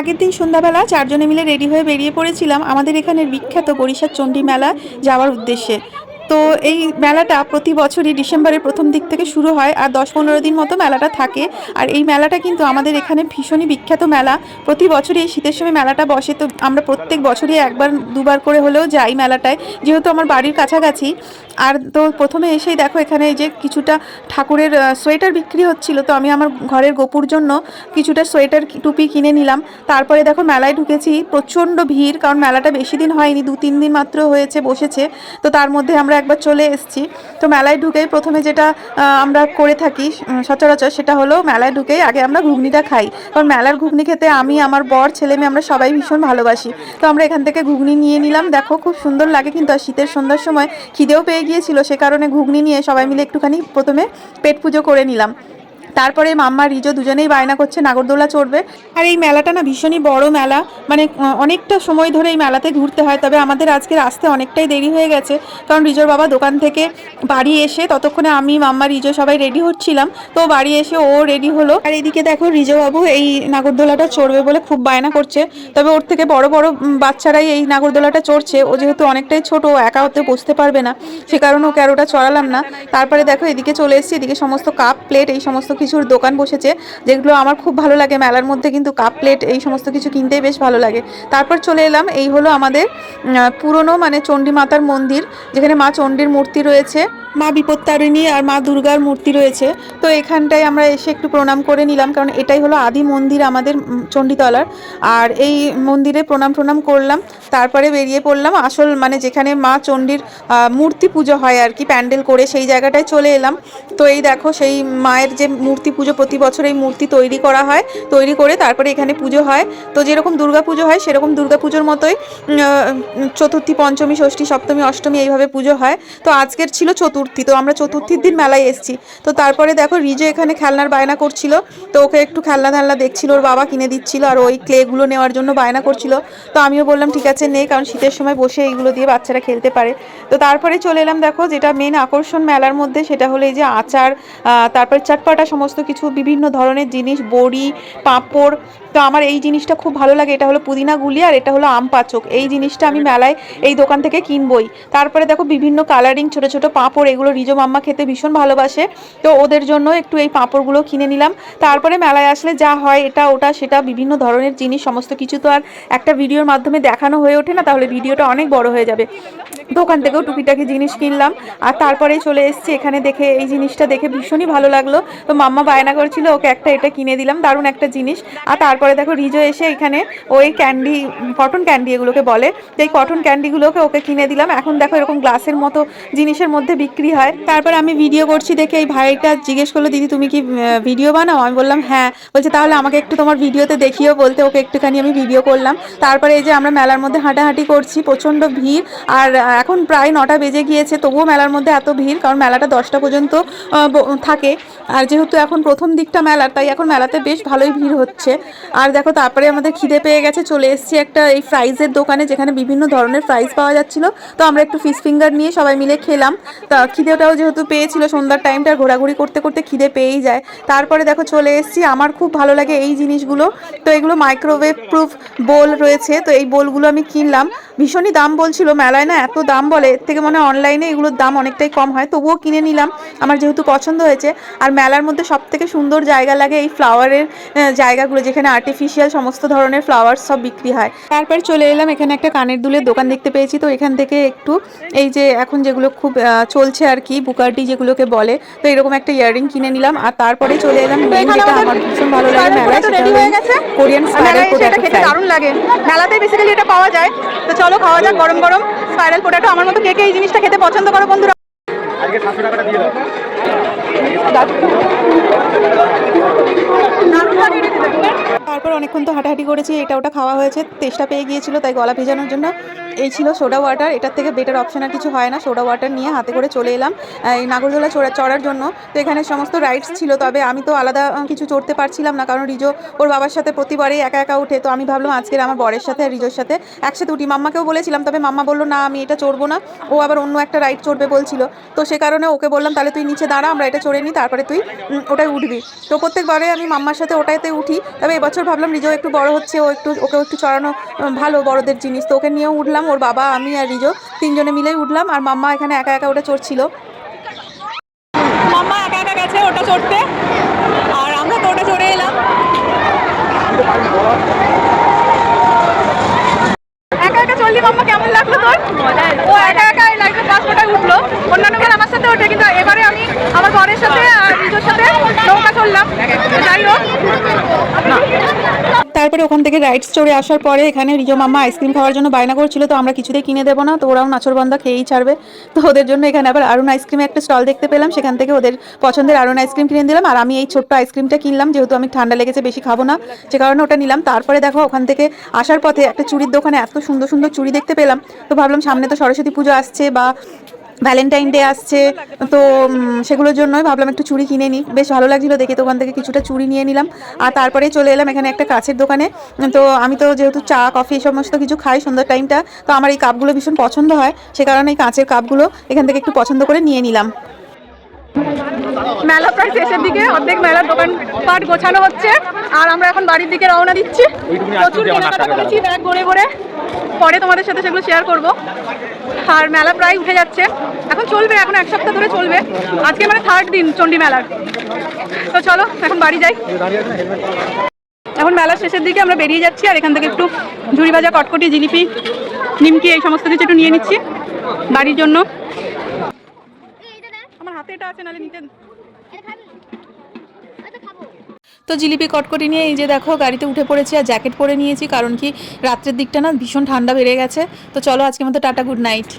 আগের দিন সন্ধ্যাবেলা চারজনে মিলে রেডি হয়ে বেরিয়ে পড়েছিলাম আমাদের এখানের বিখ্যাত বরিশার চণ্ডী মেলা যাওয়ার উদ্দেশ্যে। তো এই মেলাটা প্রতি বছরই ডিসেম্বরের প্রথম দিক থেকে শুরু হয় আর দশ পনেরো দিন মতো মেলাটা থাকে। আর এই মেলাটা কিন্তু আমাদের এখানে ভীষণই বিখ্যাত মেলা। প্রতি বছরই এই শীতের সময় মেলাটা বসে। তো আমরা প্রত্যেক বছরই একবার দুবার করে হলেও যাই মেলাটায়। যেহেতু আমার বাড়ির কাছাকাছি আর তো প্রথমে এসেই দেখো এখানে যে কিছুটা ঠাকুরের সোয়েটার বিক্রি হচ্ছিল। তো আমি আমার ঘরের গোপুর জন্য কিছুটা সোয়েটার টুপি কিনে নিলাম। তারপরে দেখো মেলায় ঢুকেছি, প্রচণ্ড ভিড়, কারণ মেলাটা বেশি দিন হয়নি, দু তিন দিন মাত্র হয়েছে, বসেছে। তো তার মধ্যে আমরা একবার চলে এসেছি। তো মেলায় ঢুকেই প্রথমে যেটা আমরা করে থাকি সচরাচর সেটা হলো মেলায় ঢুকেই আগে আমরা ঘুগনিটা খাই। কারণ মেলার ঘুগনি খেতে আমি, আমার বর, ছেলে মেয়ে আমরা সবাই ভীষণ ভালোবাসি। তো আমরা এখান থেকে ঘুগনি নিয়ে নিলাম। দেখো খুব সুন্দর লাগে কিন্তু, আর শীতের সন্ধ্যার সময় খিদেও পেয়ে গিয়েছিল সে কারণে ঘুগনি নিয়ে সবাই মিলে একটুখানি প্রথমে পেট পুজো করে নিলাম। তারপরে মাম্মা, রিজো দুজনেই বায়না করছে, নাগরদোলা চড়বে। আর এই মেলাটা না ভীষণই বড় মেলা। মানে অনেকটা সময় ধরে এই মেলাতে ঘুরতে হয়, তবে আমাদের আজকে আসতে অনেকটাই দেরি হয়ে গেছে। কারণ রিজোর বাবা দোকান থেকে বাড়ি এসে ততক্ষণে আমি, মাম্মা, রিজো সবাই রেডি হচ্ছিলাম। তো বাড়ি এসে ও রেডি হলো। আর এদিকে দেখো, রিজো বাবু এই নাগরদোলাটা চড়বে বলে খুব বায়না করছে। তবে ওর থেকে বড় বড় বাচ্চারাই এই নাগরদোলাটা চড়ছে। ও যেহেতু অনেকটাই ছোট, ও একা হতে বসতে পারবে না। সে কারণে ওকে আর ওটা চড়ালাম না। তারপরে দেখো, এদিকে চলে এসেছি, এদিকে সমস্ত কাপ প্লেট এই সমস্ত কিছুর দোকান বসেছে, যেগুলো আমার খুব ভালো লাগে। মেলার মধ্যে কিন্তু কাপ প্লেট, এই সমস্ত কিছু কিনতেই বেশ ভালো লাগে। তারপর চলে এলাম, এই হলো আমাদের পুরনো মানে চণ্ডী মাতার মন্দির, যেখানে মা চণ্ডীর মূর্তি রয়েছে। মা বিপত্তারিণী আর মা দুর্গার মূর্তি রয়েছে। তো এখানটায় আমরা এসে একটু প্রণাম করে নিলাম, কারণ এটাই হলো আদি মন্দির আমাদের চণ্ডীতলার। আর এই মন্দিরে প্রণাম প্রণাম করলাম, তারপরে বেরিয়ে পড়লাম। আসল মানে যেখানে মা চণ্ডীর মূর্তি পুজো হয় আর কি, প্যান্ডেল করে সেই জায়গাটায় চলে এলাম। তো এই দেখো সেই মায়ের যে মূর্তি পুজো, প্রতি বছর এই মূর্তি তৈরি করা হয়, তৈরি করে তারপরে এখানে পুজো হয়। তো যেরকম দুর্গা পুজো হয়, সেরকম দুর্গা পুজোর মতোই চতুর্থী, পঞ্চমী, ষষ্ঠী, সপ্তমী, অষ্টমী এইভাবে পুজো হয়। তো আজকের ছিল চতুর্থী। তো আমরা চতুর্থীর দিন মেলায় এসেছি। তো তারপরে দেখো রিজে এখানে খেলনার বায়না করছিল। তো ওকে একটু খেলনা ধালনা দেখছিল, ওর বাবা কিনে দিচ্ছিল আর ওই ক্লেগুলো নেওয়ার জন্য বায়না করছিল। তো আমিও বললাম, ঠিক আছে, নে, কারণ শীতের সময় বসে এইগুলো দিয়ে বাচ্চারা খেলতে পারে। তো তারপরে চলে এলাম, দেখো যেটা মেন আকর্ষণ মেলার মধ্যে, সেটা হলো এই যে আচার তারপরে চটপাটা, সমস্ত কিছু, বিভিন্ন ধরনের জিনিস, বড়ি, পাঁপড়। তো আমার এই জিনিসটা খুব ভালো লাগে, এটা হলো পুদিনা গুলি আর এটা হলো আম পাচক। এই জিনিসটা আমি মেলায় এই দোকান থেকে কিনবই। তারপরে দেখো বিভিন্ন কালারিং ছোট ছোট পাঁপড় এগুলো রিজো মাম্মা খেতে ভীষণ ভালোবাসে। তো ওদের জন্য একটু এই পাঁপড়গুলো কিনে নিলাম। তারপরে মেলায় আসলে যা হয় এটা, ওটা, সেটা বিভিন্ন ধরনের জিনিস, সমস্ত কিছু তো আর একটা ভিডিওর মাধ্যমে দেখানো হয়ে ওঠে না, তাহলে ভিডিওটা অনেক বড় হয়ে যাবে। দোকান থেকেও টুকিটাকি জিনিস কিনলাম। আর তারপরে চলে এসেছি এখানে দেখে, এই জিনিসটা দেখে ভীষণই ভালো লাগল। তো মাম্মা বায়না করছিল, ওকে একটা এটা কিনে দিলাম, দারুণ একটা জিনিস। আর তারপরে দেখো রিজো এসে এখানে ওই ক্যান্ডি, কটন ক্যান্ডি এগুলোকে বলে। তো এই কটন ক্যান্ডিগুলোকে ওকে কিনে দিলাম। এখন দেখো এরকম গ্লাসের মতো জিনিসের মধ্যে বিক্রি হয়। তারপর আমি ভিডিও করছি দেখে এই ভাইটা জিজ্ঞেস করল, দিদি, তুমি কি ভিডিও বানাও? আমি বললাম হ্যাঁ। বলছে, তাহলে আমাকে একটু তোমার ভিডিওতে দেখিও বলতে, ওকে একটুখানি আমি ভিডিও করলাম। তারপরে এই যে আমরা মেলার মধ্যে হাঁটাহাঁটি করছি, প্রচণ্ড ভিড়। আর এখন প্রায় নটা বেজে গিয়েছে, তবুও মেলার মধ্যে এত ভিড়, কারণ মেলাটা দশটা পর্যন্ত থাকে। আর যেহেতু এখন প্রথম দিকটা মেলার তাই এখন মেলাতে বেশ ভালোই ভিড় হচ্ছে। আর দেখো, তারপরে আমাদের খিদে পেয়ে গেছে, চলে এসেছি একটা এই ফ্রাইজের দোকানে, যেখানে বিভিন্ন ধরনের ফ্রাইজ পাওয়া যাচ্ছিল। তো আমরা একটু ফিশ ফিঙ্গার নিয়ে সবাই মিলে খেলাম। তা খিদেটাও যেহেতু পেয়েছিল, সন্ধ্যার টাইমটা ঘোরাঘুরি করতে করতে খিদে পেয়েই যায়। তারপরে দেখো চলে এসেছি, আমার খুব ভালো লাগে এই জিনিসগুলো। তো এগুলো মাইক্রোওয়েভ প্রুফ বোল রয়েছে, তো এই বোলগুলো আমি কিনলাম। ভীষণই দাম বলছিল মেলায় না এত দাম বলে এর থেকে মনে হয় অনলাইনে এগুলোর দাম অনেকটাই কম হয়। তবুও কিনে নিলাম আমার যেহেতু পছন্দ হয়েছে। আর মেলার মধ্যে সব থেকে সুন্দর জায়গা লাগে এই ফ্লাওয়ারের জায়গাগুলো যেখানে আর্টিফিশিয়াল সমস্ত ধরনের ফ্লাওয়ার সব বিক্রি হয়। তারপর চলে এলাম এখানে একটা কানের দুলের দোকান দেখতে পেয়েছি। তো এখান থেকে একটু এই যে এখন যেগুলো খুব চলছে আর কি বুকারটি যেগুলোকে বলে তো এরকম একটা ইয়াররিং কিনে নিলাম। আর তারপরে চলে এলাম যেটা আমার ভীষণ ভালো লাগে মেলায় সেটা কোরিয়ান দারুণ লাগে। মেলাতে বেসিক্যালি এটা পাওয়া যায়। তো চলো খাওয়া যাক গরম গরম। স্পাইরাল পোটাটো আমার মতো কে কে এই জিনিসটা খেতে পছন্দ করো বন্ধুরা? আজকে টাকাটা দিয়ে দাও। তারপর অনেকক্ষণ তো হাঁটাহাঁটি করেছি এটা ওটা খাওয়া হয়েছে তেষ্টা পেয়ে গিয়েছিল তাই গলা ভেজানোর জন্য। এই ছিল সোডা ওয়াটার। এটার থেকে বেটার অপশন আর কিছু হয় না। সোডা ওয়াটার নিয়ে হাতে করে চলে এলাম এই নাগরদোলা চড়া চড়ার জন্য। তো এখানে সমস্ত রাইডস ছিল, তবে আমি তো আলাদা কিছু চড়তে পারছিলাম না, কারণ রিজো ওর বাবার সাথে প্রতিবারই একা একা উঠে। তো আমি ভাবলাম আজকের আমার বরের সাথে আর রিজোর সাথে একসাথে উঠি। মাম্মাকেও বলেছিলাম, তবে মাম্মা বলল, না, আমি এটা চড়বো না। ও আবার অন্য একটা রাইড চড়বে বলছিল। তো সে কারণে ওকে বললাম, তাহলে তুই নিচে দাঁড়া, আমরা এটা চড়ে নিই, তারপরে তুই ওটায় উঠবি। তো প্রত্যেকবারে আমি মাম্মার সাথে ওটাইতে উঠি। তবে এবছর ভাবলাম রিজো একটু বড় হচ্ছে, ও একটু, ওকেও একটু চড়ানো, ভালো বড়দের জিনিস। তো ওকে নিয়েও উঠলাম ওর বাবা আমি আর রিজো তিনজনে মিলেই উঠলাম আর মাম্মা এখানে একা একা ওটা চড়ছিল। মাম্মা একা একা গেছে ওটা চড়তে। আর আমরা তো ওটা চড়ে এলাম। একা একা চললি মাম্মা কেমন লাগল তোর? ও একা একা লাগল ফার্স্ট উঠল অন্যান্য বার আমার সাথে ওঠে কিন্তু এবারে আমি আমার বরের সাথে আর নিজের সাথে নৌকা চললাম তো যাই হোক তারপরে ওখান থেকে রাইডস চড়ে আসার পরে এখানে রিজো মাম্মা আইসক্রিম খাওয়ার জন্য বায়না করছিল, তো আমরা কিছুতেই কিনে দেবো না। তো ওরাও নাচরবন্ধা খেয়েই ছাড়বে। তো ওদের জন্য এখানে আবার আরুন আইসক্রিমে একটা স্টল দেখতে পেলাম। সেখান থেকে ওদের পছন্দের আরুন আইসক্রিম কিনে দিলাম। আর আমি এই ছোট্ট আইসক্রিমটা কিনলাম, যেহেতু আমি ঠান্ডা লেগেছে, বেশি খাব না। যে কারণে ওটা নিলাম। তারপরে দেখো, ওখান থেকে আসার পথে একটা চুড়ির দোকানে এত সুন্দর সুন্দর চুড়ি দেখতে পেলাম। তো ভাবলাম সামনে তো সরস্বতী পুজো আসছে বা ভ্যালেন্টাইন ডে আসছে, তো সেগুলোর জন্যই ভাবলাম একটু চুড়ি কিনে নিই। বেশ ভালো লাগছিল দেখে ওখান থেকে কিছুটা চুড়ি নিয়ে নিলাম। আর তারপরে চলে এলাম এখানে একটা কাছের দোকানে। তো আমি তো যেহেতু চা, কফি এই সমস্ত কিছু খাই সন্ধ্যার টাইমটা তো আমার এই কাপগুলো ভীষণ পছন্দ হয়। সে কারণে এই কাঁচের কাপগুলো এখান থেকে একটু পছন্দ করে নিয়ে নিলাম। মেলা প্রায় শেষের দিকে অর্ধেক মেলার দোকান পাট গোছানো হচ্ছে আর আমরা এখন বাড়ির দিকে রওনা দিচ্ছি। প্রচুর কেনাকাটা করেছি ব্যাগ ভরে ভরে পরে তোমাদের সাথে সেগুলো শেয়ার করব। আর মেলা প্রায় উঠে যাচ্ছে। এখন চলবে এখন এক সপ্তাহ ধরে চলবে। আজকে মানে থার্ড দিন চণ্ডী মেলার। তো চলো এখন বাড়ি যাই। এখন মেলার শেষের দিকে আমরা বেরিয়ে যাচ্ছি আর এখান থেকে একটু ঝুড়ি ভাজা কটকটি জিলিপি নিমকি এই সমস্ত কিছু একটু নিয়ে নিচ্ছি বাড়ির জন্য। আমার হাতে এটা আছে নাহলে নিতে তো জিলিপি কটকটি নিয়ে এই যে দেখো, গাড়িতে উঠে পড়েছি আর জ্যাকেট পরে নিয়েছি, কারণ কি রাত্রের দিকটা না ভীষণ ঠান্ডা বেড়ে গেছে। তো চলো আজকে মতো টাটা, গুড নাইট।